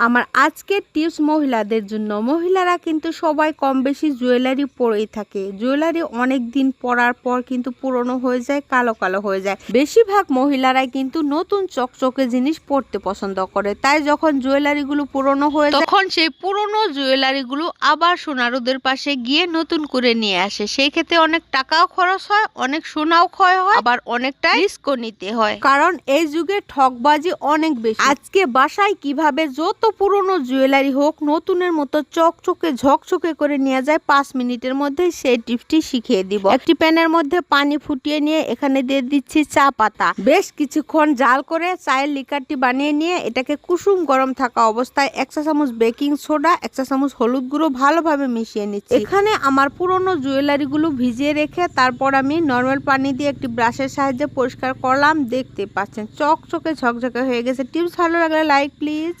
আমার আজকের টিপস মহিলাদের জন্য। মহিলারা কিন্তু সবাই কম বেশি জুয়েলারি পরেই থাকে। জুয়েলারি অনেক দিন পরার পর কিন্তু পুরনো হয়ে যায় কালো কালো হয়ে যায়। বেশিরভাগ মহিলারাই কিন্তু নতুন চকচকে জিনিস পরতে পছন্দ করে। তাই যখন জুয়েলারি গুলো পুরনো হয়ে যায় তখন সেই পুরনো জুয়েলারি গুলো আবার সোনারুদের পাশে গিয়ে নতুন করে নিয়ে আসে। সেই ক্ষেত্রে অনেক টাকাও খরচ হয় অনেক সোনাও ক্ষয় হয় আবার অনেকটা রিস্কও নিতে হয়। কারণ এই যুগে ঠকবাজি অনেক বেশি। আজকে বাসায় কীভাবে যত পুরনো জুয়েলারি হোক, নতুনের মতো চকচকে ঝকঝকে করে নিয়ে যায়, পাঁচ মিনিটের মধ্যে সেই টিপসটি শিখিয়ে দিব। একটি প্যানের মধ্যে পানি ফুটিয়ে নিয়ে এখানে দিয়ে দিচ্ছি চা পাতা। বেশ কিছুক্ষণ জাল করে চায়ের লিকারটি বানিয়ে নিয়ে এটাকে কুসুম গরম থাকা অবস্থায় এক চা চামচ বেকিং সোডা, এক চা চামচ হলুদ গুঁড়ো ভালোভাবে মিশিয়ে নিচ্ছি। এখানে আমার পুরনো জুয়েলারি গুলো ভিজিয়ে রেখে তারপর আমি নর্মাল পানি দিয়ে একটি ব্রাশের সাহায্যে পরিষ্কার করলাম। দেখতে পাচ্ছেন, চকচকে ঝকঝকে হয়ে গেছে। টিপস ভালো লাগলে লাইক, প্লিজ।